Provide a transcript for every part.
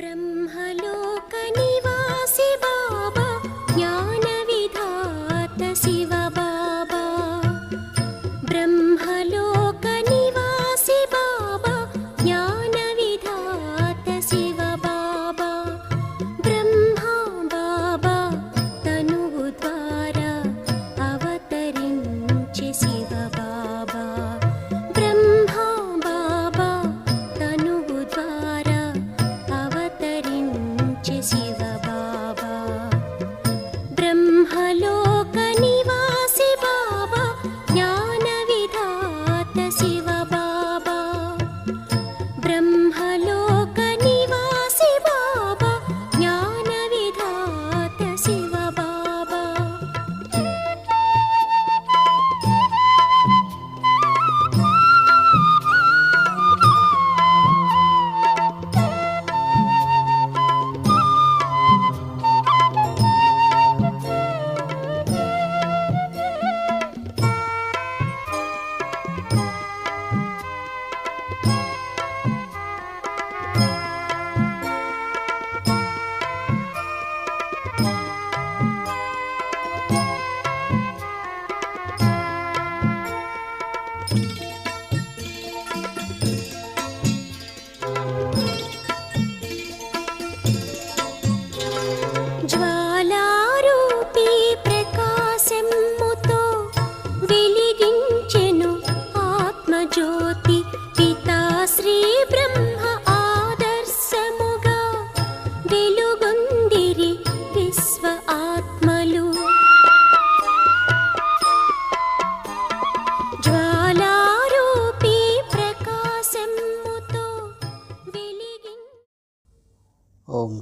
ब्रह्मलोकनिवा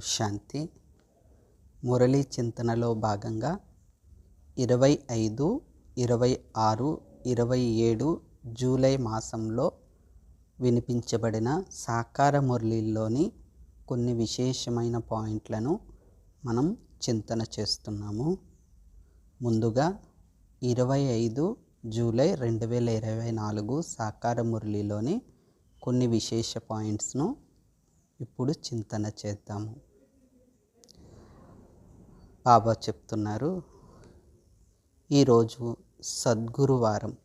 శాంతి. మురళీ చింతనలో భాగంగా ఇరవై ఐదు ఇరవై ఆరు ఇరవై ఏడు జూలై మాసంలో వినిపించబడిన సాకార మురళీల్లోని కొన్ని విశేషమైన పాయింట్లను మనం చింతన చేస్తున్నాము. ముందుగా ఇరవై ఐదు జూలై రెండు వేల ఇరవై నాలుగు సాకార మురళిలోని కొన్ని విశేష పాయింట్స్ను ఇప్పుడు చింతన చేద్దాము. బాబా చెప్తున్నారు. ఈరోజు సద్గురువారం.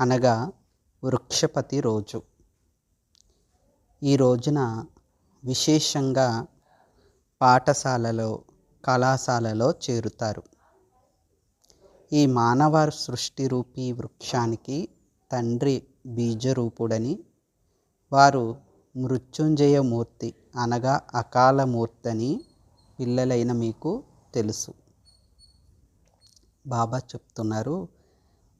అనగా వృక్షపతి రోజు. ఈ రోజున విశేషంగా పాఠశాలలో కళాశాలలో చేరుతారు. ఈ మానవ సృష్టి రూపీ వృక్షానికి తండ్రి బీజరూపుడని వారు మృత్యుంజయమూర్తి అనగా అకాలమూర్తి అని పిల్లలైన మీకు తెలుసు. బాబా చెప్తున్నారు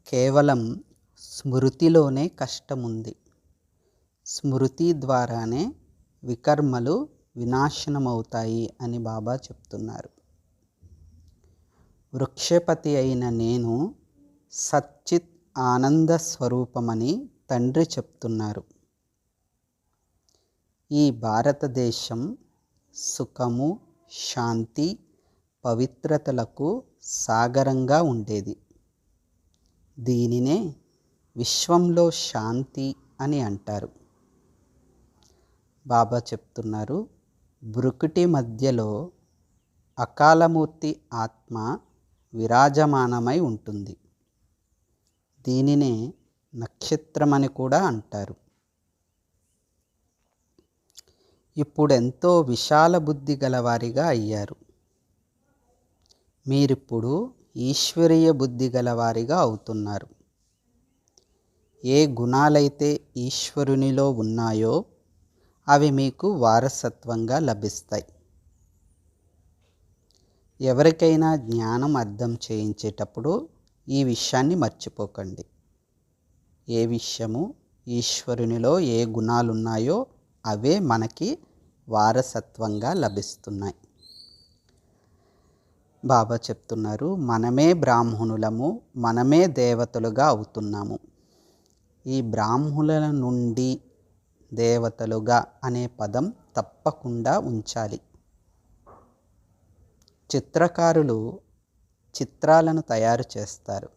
కేవలం స్మృతిలోనే కష్టం ఉంది స్మృతి ద్వారానే వికర్మలు వినాశనమవుతాయి అని బాబా చెప్తున్నారు. వృక్షపతి అయిన నేను సచ్చిత్ ఆనంద స్వరూపమని తండ్రి చెప్తున్నారు. ఈ భారతదేశం సుఖము శాంతి పవిత్రతలకు సాగరంగా ఉండేది. దీనినే విశ్వంలో శాంతి అని అంటారు. బాబా చెప్తున్నారు బ్రుకుటి మధ్యలో అకాలమూర్తి ఆత్మ విరాజమానమై ఉంటుంది. దీనినే నక్షత్రమని కూడా అంటారు. ఇప్పుడెంతో విశాల బుద్ధి గలవారిగా అయ్యారు. మీరిప్పుడు ఈశ్వరీయ బుద్ధి గలవారిగా అవుతున్నారు. ఏ గుణాలైతే ఈశ్వరునిలో ఉన్నాయో అవి మీకు వారసత్వంగా లభిస్తాయి. ఎవరికైనా జ్ఞానం అర్థం చేయించేటప్పుడు ఈ విషయాన్ని మర్చిపోకండి. ఏ విషయము ఈశ్వరునిలో ఏ గుణాలు ఉన్నాయో అవే మనకి వారసత్వంగా లభిస్తున్నాయి. బాబా చెప్తున్నారు మనమే బ్రాహ్మణులము మనమే దేవతలుగా అవుతున్నాము. ఈ బ్రాహ్మణుల నుండి దేవతలుగా అనే పదం తప్పకుండా ఉంచాలి. చిత్రకారులు చిత్రాలను తయారు చేస్తారు.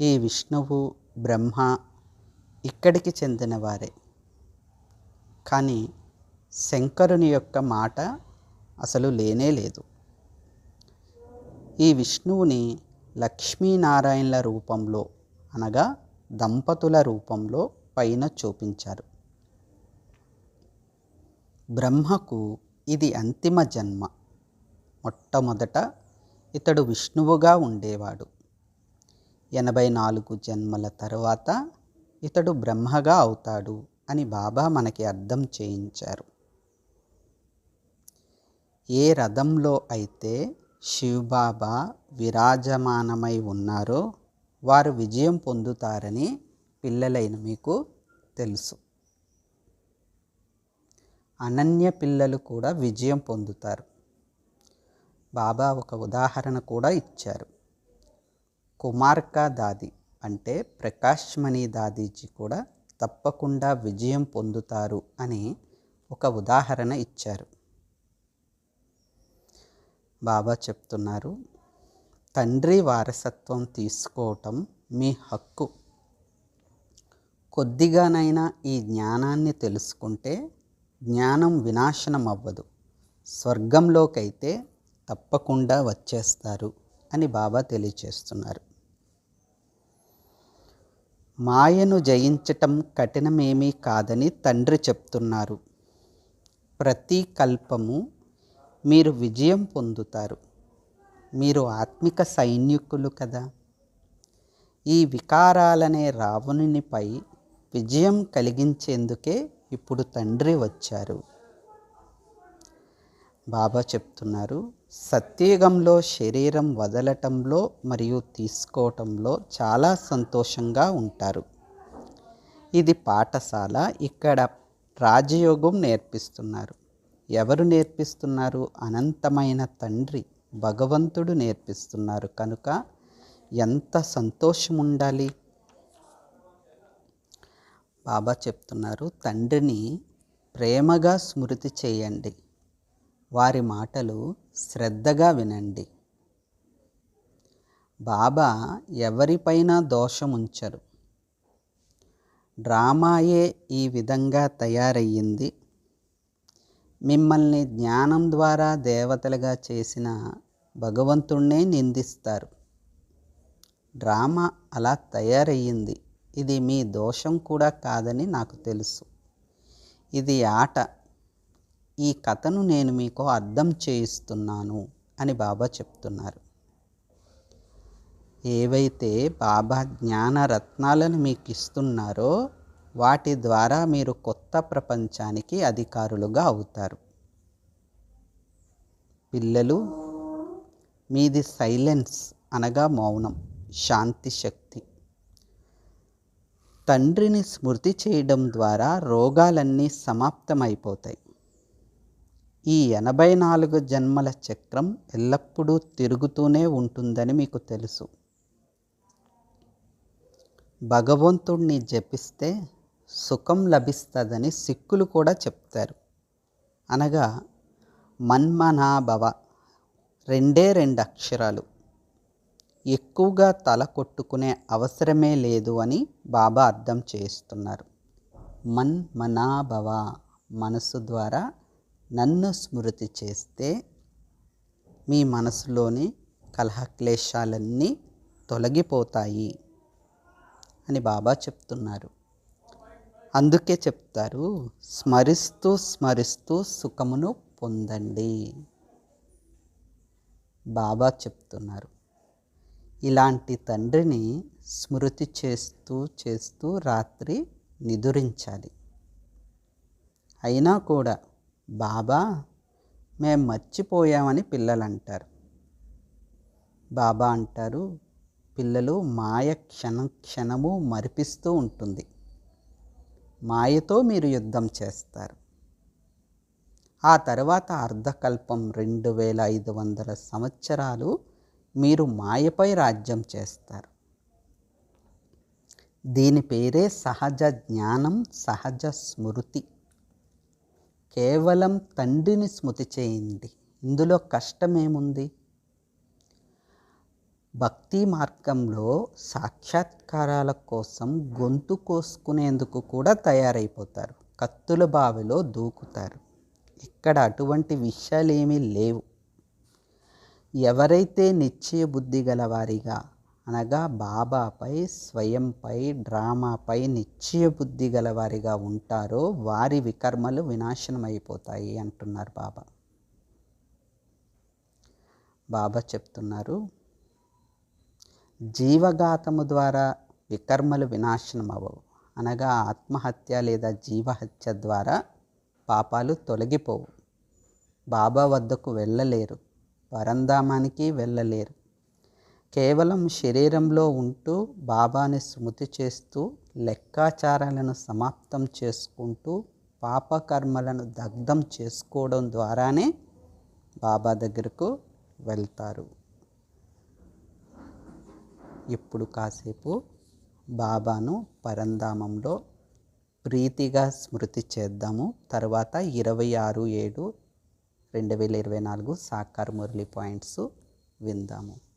ఈ విష్ణువు బ్రహ్మ ఇక్కడికి చెందినవారే. కానీ శంకరుని యొక్క మాట అసలు లేనే లేదు. ఈ విష్ణువుని లక్ష్మీనారాయణుల రూపంలో అనగా దంపతుల రూపంలో పైన చూపించారు. బ్రహ్మకు ఇది అంతిమ జన్మ. మొట్టమొదట ఇతడు విష్ణువుగా ఉండేవాడు. ఎనభై నాలుగు జన్మల తరువాత ఇతడు బ్రహ్మగా అవుతాడు అని బాబా మనకి అర్థం చేయించారు. ఏ రథంలో అయితే శివబాబా విరాజమానమై ఉన్నారో వారు విజయం పొందుతారని పిల్లలైన మీకు తెలుసు. అనన్య పిల్లలు కూడా విజయం పొందుతారు. బాబా ఒక ఉదాహరణ కూడా ఇచ్చారు. కుమార్కా దాది అంటే ప్రకాశ్మణి దాదీజీ కూడా తప్పకుండా విజయం పొందుతారు అని ఒక ఉదాహరణ ఇచ్చారు. బాబా చెప్తున్నారు తండ్రి వారసత్వం తీసుకోవటం మీ హక్కు. కొద్దిగానైనా ఈ జ్ఞానాన్ని తెలుసుకుంటే జ్ఞానం వినాశనం అవ్వదు స్వర్గంలోకైతే తప్పకుండా వచ్చేస్తారు అని బాబా తెలియచేస్తున్నారు. మాయను జయించటం కఠినమేమీ కాదని తండ్రి చెప్తున్నారు. ప్రతి కల్పము మీరు విజయం పొందుతారు. మీరు ఆత్మిక సైనికులు కదా. ఈ వికారాలనే రావణునిపై విజయం కలిగించేందుకే ఇప్పుడు తండ్రి వచ్చారు. బాబా చెప్తున్నారు సత్యయుగంలో శరీరం వదలటంలో మరియు తీసుకోవటంలో చాలా సంతోషంగా ఉంటారు. ఇది పాఠశాల ఇక్కడ రాజయోగం నేర్పిస్తున్నారు. ఎవరు నేర్పిస్తున్నారు? అనంతమైన తండ్రి భగవంతుడు నేర్పిస్తున్నారు. కనుక ఎంత సంతోషం ఉండాలి బాబా చెప్తున్నారు తండ్రిని ప్రేమగా స్మృతి చేయండి. వారి మాటలు శ్రద్ధగా వినండి. బాబా ఎవరిపైన దోషం ఉంచరు డ్రామాయే ఈ విధంగా తయారయ్యింది. మిమ్మల్ని జ్ఞానం ద్వారా దేవతలుగా చేసిన భగవంతుణ్ణే నిందిస్తారు. డ్రామా అలా తయారయ్యింది. ఇది మీ దోషం కూడా కాదని నాకు తెలుసు. ఇది ఆట. ఈ కథను నేను మీకు అర్థం చేయిస్తున్నాను అని బాబా చెప్తున్నారు. ఏవైతే బాబా జ్ఞాన రత్నాలను మీకు ఇస్తున్నారో వాటి ద్వారా మీరు కొత్త ప్రపంచానికి అధికారులుగా అవుతారు. పిల్లలు మీది సైలెన్స్ అనగా మౌనం శాంతి శక్తి. తండ్రిని స్మృతి చేయడం ద్వారా రోగాలన్నీ సమాప్తమైపోతాయి. ఈ ఎనభై నాలుగు జన్మల చక్రం ఎల్లప్పుడూ తిరుగుతూనే ఉంటుందని మీకు తెలుసు. భగవంతుణ్ణి జపిస్తే సుఖం లభిస్తుందని సిక్కులు కూడా చెప్తారు. అనగా మన్మనాభవ రెండే రెండు అక్షరాలు ఎక్కువగా తల కొట్టుకునే అవసరమే లేదు అని బాబా అర్థం చేస్తున్నారు మన్ మనాభవ మనసు ద్వారా నన్ను స్మృతి చేస్తే మీ మనసులోని కలహక్లేశాలన్నీ తొలగిపోతాయి అని బాబా చెప్తున్నారు. అందుకే చెప్తారు స్మరిస్తూ స్మరిస్తూ సుఖమును పొందండి. బాబా చెప్తున్నారు. ఇలాంటి తండ్రిని స్మృతి చేస్తూ చేస్తూ రాత్రి నిదురించాలి. అయినా కూడా బాబా మేము మర్చిపోయామని పిల్లలు అంటారు బాబా అంటారు పిల్లలు మాయ క్షణం క్షణము మరిపిస్తూ ఉంటుంది. మాయతో మీరు యుద్ధం చేస్తారు. ఆ తర్వాత అర్ధకల్పం రెండు వేల ఐదు వందల సంవత్సరాలు మీరు మాయపై రాజ్యం చేస్తారు. దీని పేరే సహజ జ్ఞానం సహజ స్మృతి. కేవలం తండ్రిని స్మృతి చేయండి. ఇందులో కష్టమేముంది? భక్తి మార్గంలో సాక్షాత్కారాల కోసం గొంతు కోసుకునేందుకు కూడా తయారైపోతారు. కత్తుల బావిలో దూకుతారు. ఇక్కడ అటువంటి విషయాలు ఏమీ లేవు. ఎవరైతే నిశ్చయ బుద్ధి గలవారిగా అనగా బాబాపై స్వయంపై డ్రామాపై నిశ్చయ బుద్ధి గలవారిగా ఉంటారో వారి వికర్మలు వినాశనం అయిపోతాయి అంటున్నారు బాబా. బాబా చెప్తున్నారు జీవఘాతము ద్వారా వికర్మలు వినాశనం అవ్వవు అనగా ఆత్మహత్య లేదా జీవహత్య ద్వారా పాపాలు తొలగిపోవు. బాబా వద్దకు వెళ్ళలేరు. పరంధామానికి వెళ్ళలేరు. కేవలం శరీరంలో ఉంటూ బాబాని స్మృతి చేస్తూ లెక్కాచారాలను సమాప్తం చేసుకుంటూ పాపకర్మలను దగ్ధం చేసుకోవడం ద్వారానే బాబా దగ్గరకు వెళ్తారు. ఇప్పుడు కాసేపు బాబాను పరంధామంలో ప్రీతిగా స్మృతి చేద్దాము. తర్వాత ఇరవై ఆరు ఏడు రెండు వేల ఇరవై నాలుగు సాకార్ మురళి పాయింట్స్ విందాము.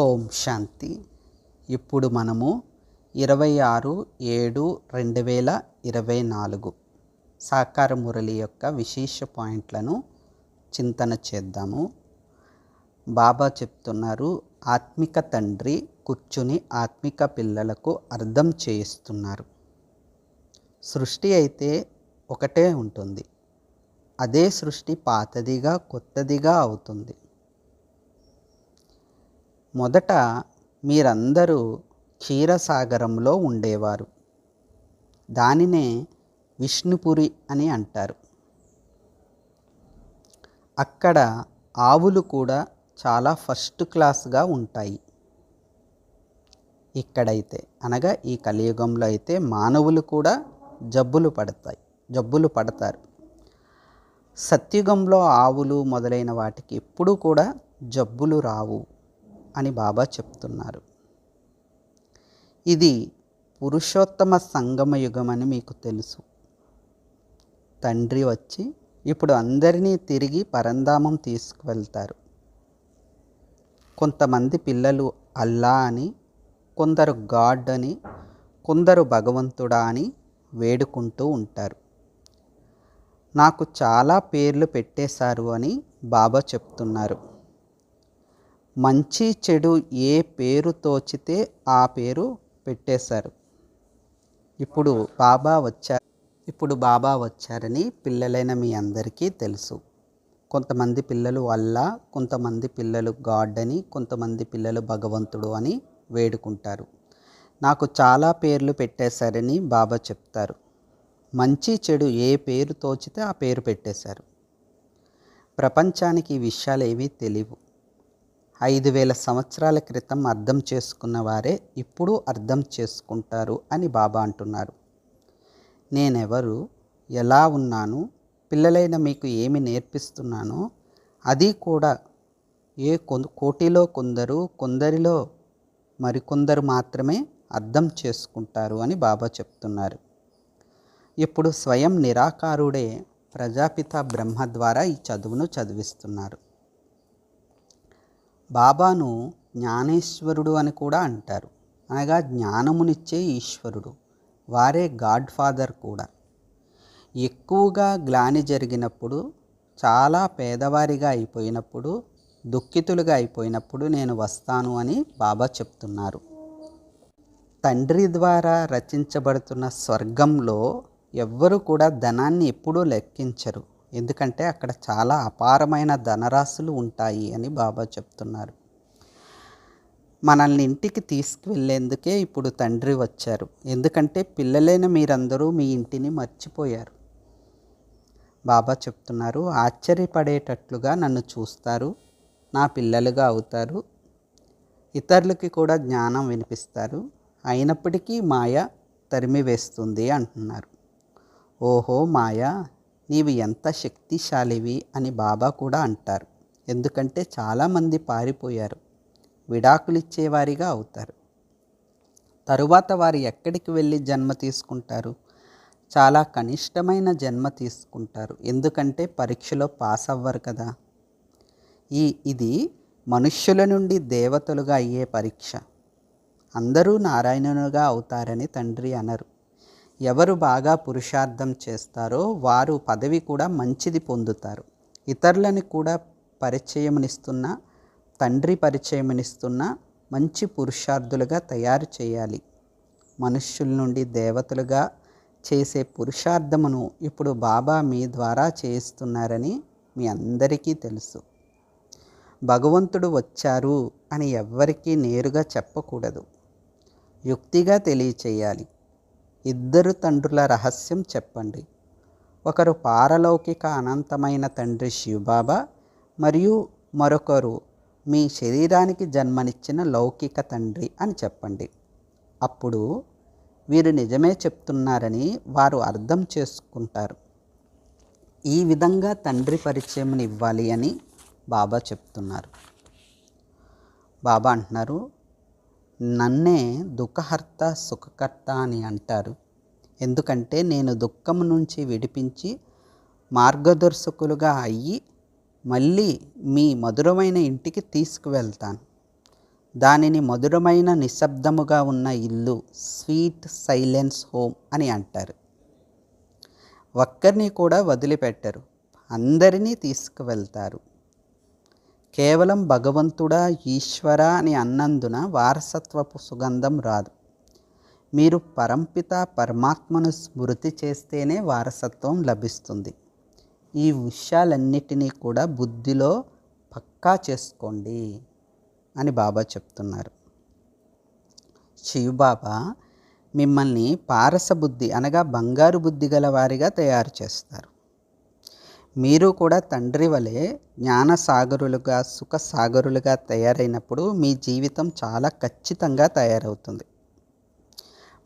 ఓం శాంతి. ఇప్పుడు మనము ఇరవై ఆరు ఏడు రెండు వేల ఇరవై నాలుగు సాకార మురళి యొక్క విశేష పాయింట్లను చింతన చేద్దాము. బాబా చెప్తున్నారు ఆత్మిక తండ్రి కూర్చుని ఆత్మిక పిల్లలకు అర్థం చేయిస్తున్నారు. సృష్టి అయితే ఒకటే ఉంటుంది. అదే సృష్టి పాతదిగా కొత్తదిగా అవుతుంది. మొదట మీరందరూ క్షీరసాగరంలో ఉండేవారు. దానినే విష్ణుపురి అని అంటారు. అక్కడ ఆవులు కూడా చాలా ఫస్ట్ క్లాస్గా ఉంటాయి. ఇక్కడైతే అనగా ఈ కలియుగంలో అయితే మానవులు కూడా జబ్బులు పడతాయి జబ్బులు పడతారు. సత్యుగంలో ఆవులు మొదలైన వాటికి ఎప్పుడూ కూడా జబ్బులు రావు. అని బాబా చెప్తున్నారు. ఇది పురుషోత్తమ సంగమ యుగం అని మీకు తెలుసు. తండ్రి వచ్చి ఇప్పుడు అందరినీ తిరిగి పరంధామం తీసుకువెళ్తారు. కొంతమంది పిల్లలు అల్లా అని కొందరు గాడ్ అని కొందరు భగవంతుడా అని వేడుకుంటూ ఉంటారు. నాకు చాలా పేర్లు పెట్టేశారు అని బాబా చెప్తున్నారు. మంచి చెడు ఏ పేరు తోచితే ఆ పేరు పెట్టేశారు. ఇప్పుడు బాబా వచ్చారు. ఇప్పుడు బాబా వచ్చారని పిల్లలైన మీ అందరికీ తెలుసు. కొంతమంది పిల్లలు అల్లా కొంతమంది పిల్లలు గాడ్ అని కొంతమంది పిల్లలు భగవంతుడు అని వేడుకుంటారు. నాకు చాలా పేర్లు పెట్టేశారని బాబా చెప్తారు. మంచి చెడు ఏ పేరు తోచితే ఆ పేరు పెట్టేశారు. ప్రపంచానికి ఈ విషయాలు ఏవీ తెలియవు. ఐదు వేల సంవత్సరాల క్రితం అర్థం చేసుకున్న వారే ఇప్పుడు అర్థం చేసుకుంటారు అని బాబా అంటున్నారు. నేనెవరు? ఎలా ఉన్నాను? పిల్లలైన మీకు ఏమి నేర్పిస్తున్నానో అది కూడా ఏ కోటిలో కొందరు కొందరిలో మరికొందరు మాత్రమే అర్థం చేసుకుంటారు అని బాబా చెప్తున్నారు. ఇప్పుడు స్వయం నిరాకారుడే ప్రజాపిత బ్రహ్మ ద్వారా ఈ చదువును చదివిస్తున్నారు. బాబాను జ్ఞానేశ్వరుడు అని కూడా అంటారు. అనగా జ్ఞానమునిచ్చే ఈశ్వరుడు. వారే గాడ్ ఫాదర్ కూడా. ఎక్కువగా గ్లాని జరిగినప్పుడు చాలా పేదవారిగా అయిపోయినప్పుడు దుఃఖితులుగా అయిపోయినప్పుడు నేను వస్తాను అని బాబా చెప్తున్నారు. తండ్రి ద్వారా రచించబడుతున్న స్వర్గంలో ఎవ్వరు కూడా ధనాన్ని ఎప్పుడూ లెక్కించరు. ఎందుకంటే అక్కడ చాలా అపారమైన ధనరాశులు ఉంటాయి అని బాబా చెప్తున్నారు. మనల్ని ఇంటికి తీసుకువెళ్ళేందుకే ఇప్పుడు తండ్రి వచ్చారు. ఎందుకంటే పిల్లలైన మీరందరూ మీ ఇంటిని మర్చిపోయారు. బాబా చెప్తున్నారు ఆశ్చర్యపడేటట్లుగా నన్ను చూస్తారు నా పిల్లలుగా అవుతారు ఇతరులకి కూడా జ్ఞానం వినిపిస్తారు అయినప్పటికీ మాయ తరిమి వేస్తుంది అంటున్నారు. ఓహో మాయా నీవు ఎంత శక్తిశాలివి అని బాబా కూడా అంటారు. ఎందుకంటే చాలామంది పారిపోయారు. విడాకులిచ్చేవారిగా అవుతారు. తరువాత వారు ఎక్కడికి వెళ్ళి జన్మ తీసుకుంటారు? చాలా కనిష్టమైన జన్మ తీసుకుంటారు. ఎందుకంటే పరీక్షలో పాస్ అవ్వరు కదా. ఈ ఇది మనుష్యుల నుండి దేవతలుగా అయ్యే పరీక్ష. అందరూ నారాయణునిగా అవుతారని తండ్రి అనరు. ఎవరు బాగా పురుషార్థం చేస్తారో వారు పదవి కూడా మంచిది పొందుతారు. ఇతరులని కూడా పరిచయమునిస్తున్న తండ్రి పరిచయమునిస్తున్న మంచి పురుషార్థులుగా తయారు చేయాలి. మనుష్యుల నుండి దేవతలుగా చేసే పురుషార్థమును ఇప్పుడు బాబా మీ ద్వారా చేయిస్తున్నారని మీ అందరికీ తెలుసు. భగవంతుడు వచ్చారు అని ఎవ్వరికీ నేరుగా చెప్పకూడదు. యుక్తిగా తెలియచేయాలి. ఇద్దరు తండ్రుల రహస్యం చెప్పండి. ఒకరు పారలౌకిక అనంతమైన తండ్రి శివబాబా మరియు మరొకరు మీ శరీరానికి జన్మనిచ్చిన లౌకిక తండ్రి అని చెప్పండి. అప్పుడు వీరు నిజమే చెప్తున్నారని వారు అర్థం చేసుకుంటారు. ఈ విధంగా తండ్రి పరిచయం ఇవ్వాలి అని బాబా చెప్తున్నారు. బాబా అంటున్నారు నన్నే దుఃఖహర్త సుఖకర్త అని అంటారు. ఎందుకంటే నేను దుఃఖం నుంచి విడిపించి మార్గదర్శకులుగా అయ్యి మళ్ళీ మీ మధురమైన ఇంటికి తీసుకువెళ్తాను. దానిని మధురమైన నిశ్శబ్దముగా ఉన్న ఇల్లు స్వీట్ సైలెన్స్ హోమ్ అని అంటారు. ఒక్కరిని కూడా వదిలిపెట్టరు. అందరినీ తీసుకువెళ్తారు. కేవలం భగవంతుడా ఈశ్వర అని అన్నందున వారసత్వపు సుగంధం రాదు. మీరు పరంపిత పరమాత్మను స్మృతి చేస్తేనే వారసత్వం లభిస్తుంది. ఈ విషయాలన్నిటినీ కూడా బుద్ధిలో పక్కా చేసుకోండి అని బాబా చెప్తున్నారు. శివబాబా మిమ్మల్ని పారస బుద్ధి అనగా బంగారు బుద్ధి గల వారిగా తయారు చేస్తారు. మీరు కూడా తండ్రి వలె జ్ఞానసాగరులుగా సుఖసాగరులుగా తయారైనప్పుడు మీ జీవితం చాలా ఖచ్చితంగా తయారవుతుంది.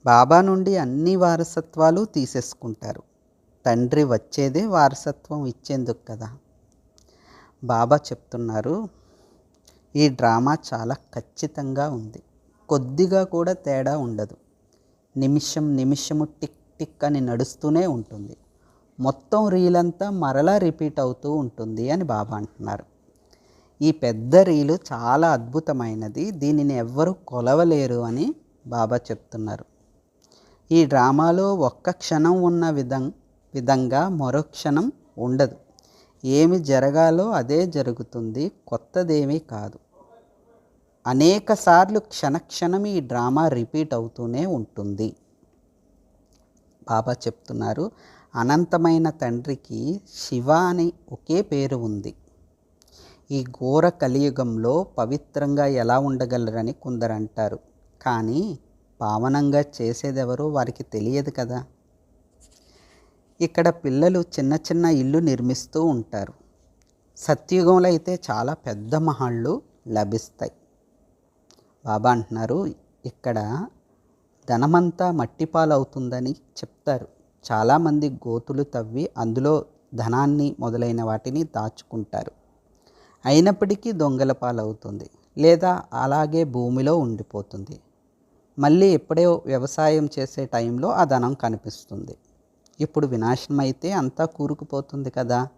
బాబా నుండి అన్ని వారసత్వాలు తీసేసుకుంటారు. తండ్రి వచ్చేదే వారసత్వం ఇచ్చేందుకు కదా. బాబా చెప్తున్నారు ఈ డ్రామా చాలా ఖచ్చితంగా ఉంది. కొద్దిగా కూడా తేడా ఉండదు. నిమిషం నిమిషము టిక్ టిక్ అని నడుస్తూనే ఉంటుంది. మొత్తం రీల్ అంతా మరలా రిపీట్ అవుతూ ఉంటుంది అని బాబా అంటున్నారు. ఈ పెద్ద రీలు చాలా అద్భుతమైనది. దీనిని ఎవ్వరూ కొలవలేరు అని బాబా చెప్తున్నారు. ఈ డ్రామాలో ఒక్క క్షణం ఉన్న విధం విధంగా మరో క్షణం ఉండదు. ఏమి జరగాలో అదే జరుగుతుంది. కొత్తదేమీ కాదు. అనేక సార్లు క్షణక్షణం ఈ డ్రామా రిపీట్ అవుతూనే ఉంటుంది. బాబా చెప్తున్నారు అనంతమైన తండ్రికి శివ అని ఒకే పేరు ఉంది. ఈ ఘోర కలియుగంలో పవిత్రంగా ఎలా ఉండగలరని కొందరు అంటారు. కానీ పావనంగా చేసేదెవరో వారికి తెలియదు కదా. ఇక్కడ పిల్లలు చిన్న చిన్న ఇల్లు నిర్మిస్తూ ఉంటారు. సత్యుగంలో అయితే చాలా పెద్ద మహాళ్ళు లభిస్తాయి. బాబా అంటున్నారు ఇక్కడ ధనమంతా మట్టిపాలవుతుందని చెప్తారు. చాలామంది గోతులు తవ్వి అందులో ధనాన్ని మొదలైన వాటిని దాచుకుంటారు. అయినప్పటికీ దొంగల పాలవుతుంది లేదా అలాగే భూమిలో ఉండిపోతుంది. మళ్ళీ ఎప్పుడో వ్యవసాయం చేసే టైంలో ఆ ధనం కనిపిస్తుంది. ఇప్పుడు వినాశనం అయితే అంతా కూరుకుపోతుంది కదా.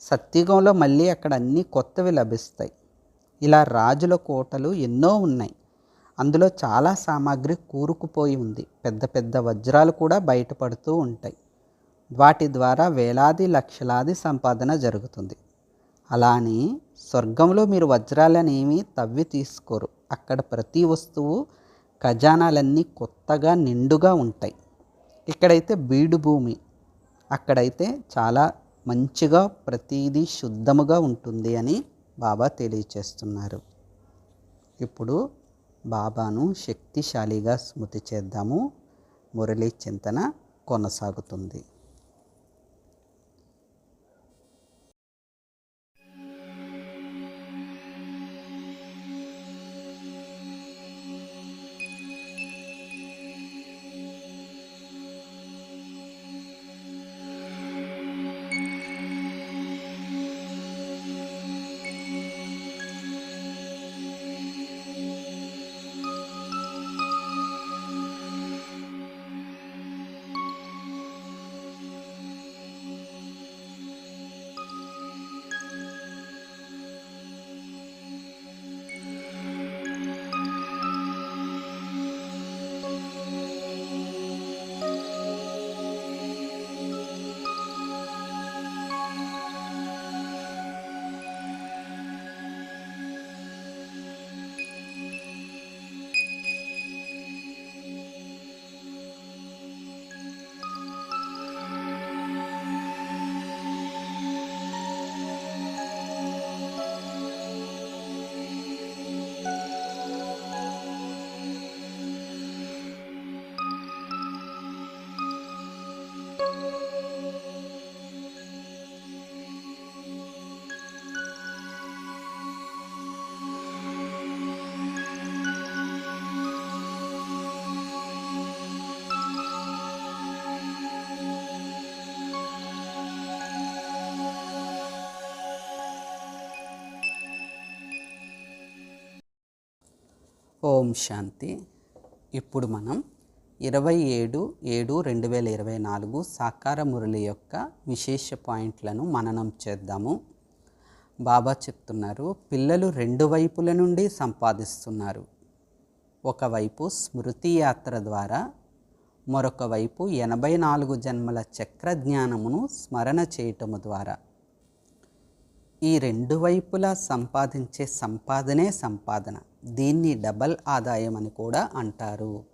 సత్యుగంలో మళ్ళీ అక్కడ అన్నీ కొత్తవి లభిస్తాయి. ఇలా రాజుల కోటలు ఎన్నో ఉన్నాయి. అందులో చాలా సామాగ్రి కూరుకుపోయి ఉంది. పెద్ద పెద్ద వజ్రాలు కూడా బయటపడుతూ ఉంటాయి. వాటి ద్వారా వేలాది లక్షలాది సంపాదన జరుగుతుంది. అలా అని స్వర్గంలో మీరు వజ్రాలనేమి తవ్వి తీసుకోరు. అక్కడ ప్రతి వస్తువు ఖజానాలన్నీ కొత్తగా నిండుగా ఉంటాయి. ఇక్కడైతే బీడు భూమి. అక్కడైతే చాలా మంచిగా ప్రతిదీ శుద్ధముగా ఉంటుంది అని బాబా తెలియచేస్తున్నారు. ఇప్పుడు బాబాను శక్తిశాలిగా స్మృతి చేద్దాము. మురళీ చింతన కొనసాగుతుంది. ఓం శాంతి. ఇప్పుడు మనం ఇరవై ఏడు ఏడు రెండు వేల ఇరవై నాలుగు సాకార మురళి యొక్క విశేష పాయింట్లను మననం చేద్దాము. బాబా చెప్తున్నారు పిల్లలు రెండు వైపుల నుండి సంపాదిస్తున్నారు. ఒకవైపు స్మృతి యాత్ర ద్వారా మరొక వైపు ఎనభై నాలుగు జన్మల చక్ర జ్ఞానమును స్మరణ చేయటము ద్వారా. ఈ రెండు వైపులా సంపాదించే సంపాదనే సంపాదన. దీన్ని డబల్ ఆదాయం అని కూడా అంటారు.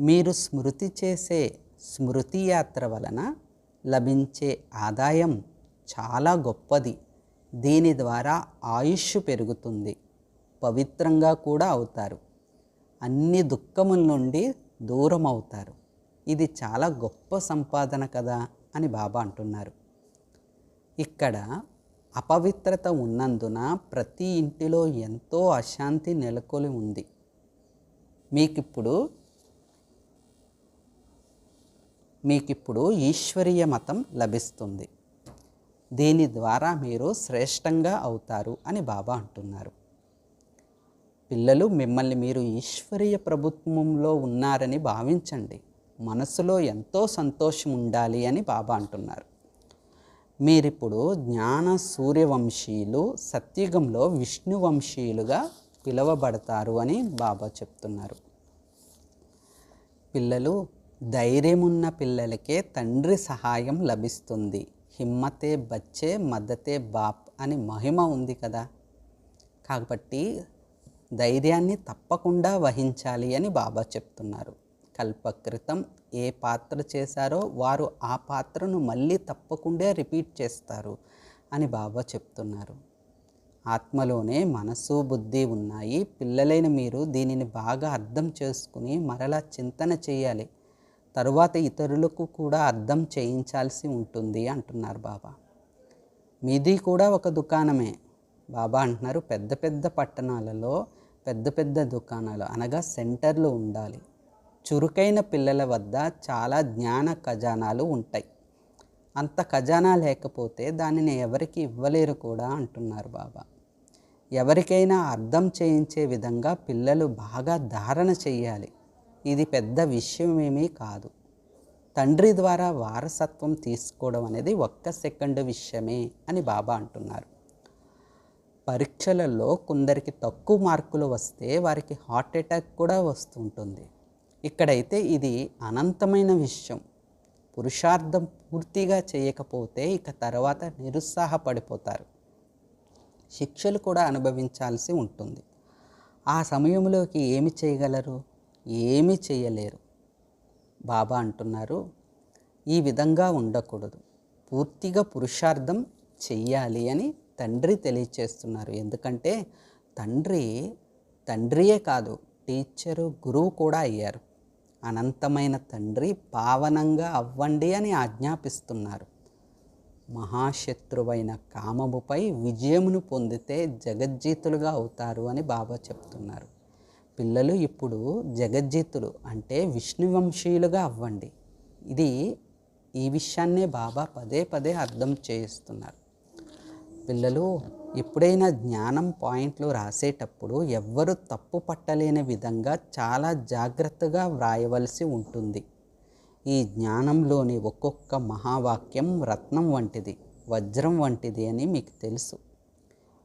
మీరు స్మృతి చేసే స్మృతి యాత్ర వలన లభించే ఆదాయం చాలా గొప్పది. దీని ద్వారా ఆయుష్ పెరుగుతుంది. పవిత్రంగా కూడా అవుతారు. అన్ని దుఃఖముల నుండి దూరం అవుతారు. ఇది చాలా గొప్ప సంపాదన కదా అని బాబా అంటున్నారు. ఇక్కడ అపవిత్రత ఉన్నందున ప్రతి ఇంటిలో ఎంతో అశాంతి నెలకొని ఉంది. మీకిప్పుడు మీకిప్పుడు ఈశ్వరీయ మతం లభిస్తుంది. దీని ద్వారా మీరు శ్రేష్టంగా అవుతారు అని బాబా అంటున్నారు. పిల్లలు మిమ్మల్ని మీరు ఈశ్వరీయ ప్రభుత్వంలో ఉన్నారని భావించండి. మనసులో ఎంతో సంతోషం ఉండాలి అని బాబా అంటున్నారు. మీరిప్పుడు జ్ఞాన సూర్యవంశీయులు సత్యుగంలో విష్ణువంశీయులుగా పిలువబడతారు అని బాబా చెప్తున్నారు. పిల్లలు ధైర్యమున్న పిల్లలకే తండ్రి సహాయం లభిస్తుంది. హిమ్మతే బచ్చే మద్దతే బాప్ అని మహిమ ఉంది కదా. కాబట్టి ధైర్యాన్ని తప్పకుండా వహించాలి అని బాబా చెప్తున్నారు. కల్పకృతం ఏ పాత్ర చేశారో వారు ఆ పాత్రను మళ్ళీ తప్పకుండా రిపీట్ చేస్తారు అని బాబా చెప్తున్నారు. ఆత్మలోనే మనసు బుద్ధి ఉన్నాయి. పిల్లలైన మీరు దీనిని బాగా అర్థం చేసుకుని మరలా చింతన చేయాలి. తరువాత ఇతరులకు కూడా అర్థం చేయించాల్సి ఉంటుంది అంటున్నారు బాబా. మీది కూడా ఒక దుకాణమే. బాబా అంటున్నారు పెద్ద పెద్ద పట్టణాలలో పెద్ద పెద్ద దుకాణాలు అనగా సెంటర్లు ఉండాలి. చురుకైన పిల్లల వద్ద చాలా జ్ఞాన ఖజానాలు ఉంటాయి. అంత ఖజానా లేకపోతే దానిని ఎవరికి ఇవ్వలేరు కూడా అంటున్నారు బాబా. ఎవరికైనా అర్థం చేయించే విధంగా పిల్లలు బాగా ధారణ చేయాలి. ఇది పెద్ద విషయమేమీ కాదు. తండ్రి ద్వారా వారసత్వం తీసుకోవడం అనేది ఒక్క సెకండ్ విషయమే అని బాబా అంటున్నారు. పరీక్షలలో కొందరికి తక్కువ మార్కులు వస్తే వారికి హార్ట్ అటాక్ కూడా వస్తుంటుంది. ఇక్కడైతే ఇది అనంతమైన విషయం. పురుషార్థం పూర్తిగా చేయకపోతే ఇక తర్వాత నిరుత్సాహపడిపోతారు. శిక్షలు కూడా అనుభవించాల్సి ఉంటుంది. ఆ సమయంలోకి ఏమి చేయగలరు? ఏమీ చేయలేరు. బాబా అంటున్నారు ఈ విధంగా ఉండకూడదు. పూర్తిగా పురుషార్థం చెయ్యాలి అని తండ్రి తెలియచేస్తున్నారు. ఎందుకంటే తండ్రి తండ్రియే కాదు టీచరు గురువు కూడా అయ్యారు. అనంతమైన తండ్రి పావనంగా అవ్వండి అని ఆజ్ఞాపిస్తున్నారు. మహాశత్రువైన కామముపై విజయమును పొందితే జగజ్జీతులుగా అవుతారు అని బాబా చెప్తున్నారు. పిల్లలు ఇప్పుడు జగజ్జీతులు అంటే విష్ణువంశీయులుగా అవ్వండి. ఇది ఈ విషయాన్నే బాబా పదే పదే అర్థం చేయిస్తున్నారు. పిల్లలు ఎప్పుడైనా జ్ఞానం పాయింట్లు రాసేటప్పుడు ఎవ్వరు తప్పు పట్టలేని విధంగా చాలా జాగ్రత్తగా వ్రాయవలసి ఉంటుంది. ఈ జ్ఞానంలోని ఒక్కొక్క మహావాక్యం రత్నం వంటిది వజ్రం వంటిది అని మీకు తెలుసు.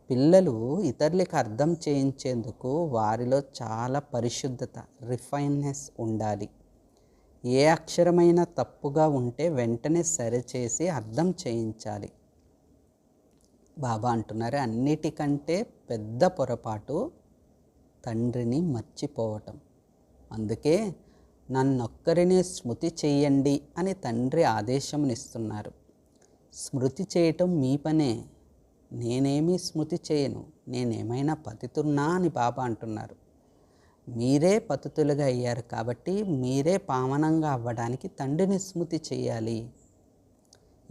పిల్లలు ఇతరులకు అర్థం చేయించేందుకు వారిలో చాలా పరిశుద్ధత రిఫైన్నెస్ ఉండాలి. ఏ అక్షరమైనా తప్పుగా ఉంటే వెంటనే సరిచేసి అర్థం చేయించాలి. బాబా అంటున్నారు. అన్నిటికంటే పెద్ద పొరపాటు తండ్రిని మర్చిపోవటం. అందుకే నన్నొక్కరినే స్మృతి చేయండి అని తండ్రి ఆదేశమునిస్తున్నారు. స్మృతి చేయటం మీ పనే. నేనేమీ స్మృతి చేయను. నేనేమైనా పతితున్నా అని బాబా అంటున్నారు. మీరే పతితులుగా అయ్యారు కాబట్టి మీరే పావనంగా అవ్వడానికి తండ్రిని స్మృతి చేయాలి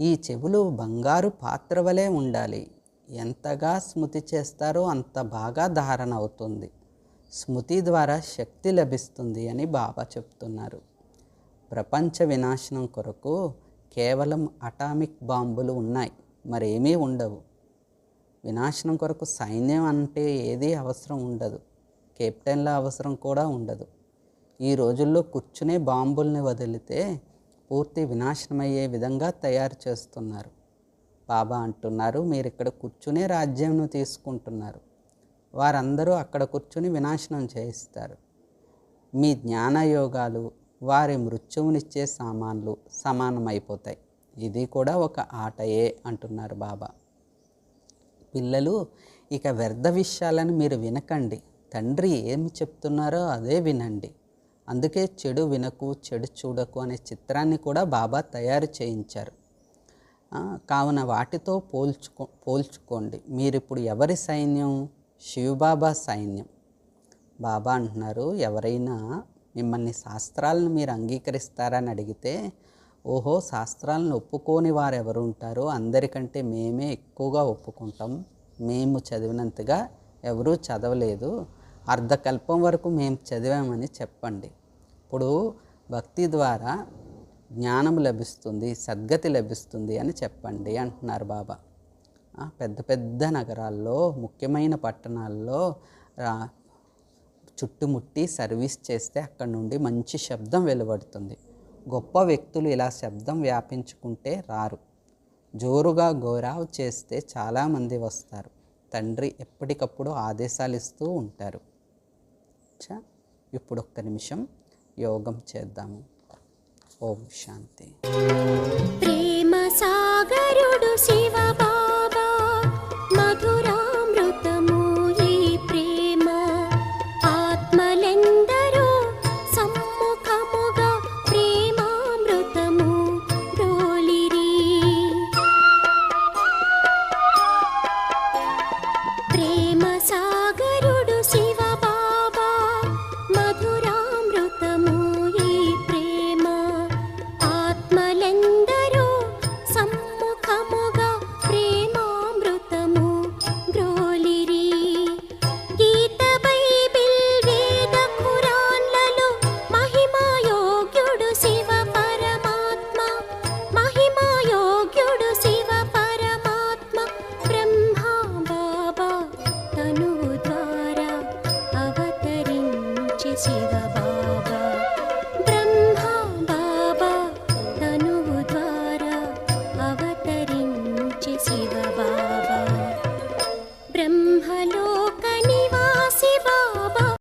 ఈ చెవులు బంగారు పాత్ర వలె ఉండాలి. ఎంతగా స్మృతి చేస్తారో అంత బాగా ధారణ అవుతుంది. స్మృతి ద్వారా శక్తి లభిస్తుంది అని బాబా చెప్తున్నారు. ప్రపంచ వినాశనం కొరకు కేవలం అటామిక్ బాంబులు ఉన్నాయి. మరేమీ ఉండవు. వినాశనం కొరకు సైన్యం అంటే ఏదీ అవసరం ఉండదు. కెప్టెన్ల అవసరం కూడా ఉండదు. ఈ రోజుల్లో కూర్చునే బాంబుల్ని వదిలితే పూర్తి వినాశనమయ్యే విధంగా తయారు చేస్తున్నారు. బాబా అంటున్నారు మీరు ఇక్కడ కూర్చునే రాజ్యంను తీసుకుంటున్నారు. వారందరూ అక్కడ కూర్చుని వినాశనం చేయిస్తారు. మీ జ్ఞానయోగాలు వారి మృత్యువునిచ్చే సామాన్లు సమానమైపోతాయి. ఇది కూడా ఒక ఆటయే అంటున్నారు బాబా. పిల్లలు ఇక వ్యర్థ విషయాలను మీరు వినకండి. తండ్రి ఏమి చెప్తున్నారో అదే వినండి. అందుకే చెడు వినకు చెడు చూడకు అనే చిత్రాన్ని కూడా బాబా తయారు చేయించారు. కావున వాటితో పోల్చుకో పోల్చుకోండి. మీరు ఇప్పుడు ఎవరి సైన్యం? శివబాబా సైన్యం. బాబా అంటున్నారు ఎవరైనా మిమ్మల్ని శాస్త్రాలను మీరు అంగీకరిస్తారని అడిగితే ఓహో శాస్త్రాలను ఒప్పుకోని వారు ఎవరు ఉంటారో? అందరికంటే మేమే ఎక్కువగా ఒప్పుకుంటాం. మేము చదివినంతగా ఎవరూ చదవలేదు. అర్ధకల్పం వరకు మేము చదివామని చెప్పండి. అప్పుడు భక్తి ద్వారా జ్ఞానం లభిస్తుంది సద్గతి లభిస్తుంది అని చెప్పండి అంటున్నారు బాబా. పెద్ద పెద్ద నగరాల్లో ముఖ్యమైన పట్టణాల్లో రా- చుట్టుముట్టి సర్వీస్ చేస్తే అక్కడ నుండి మంచి శబ్దం వెలువడుతుంది. గొప్ప వ్యక్తులు ఇలా శబ్దం వ్యాపించుకుంటే రారు. జోరుగా గోరావు చేస్తే చాలామంది వస్తారు. తండ్రి ఎప్పటికప్పుడు ఆదేశాలు ఇస్తూ ఉంటారు. ఇప్పుడు ఒక్క నిమిషం. యోగం చేద్దాము. ఓం శాంతి. ప్రేమ సాగరుడు శివ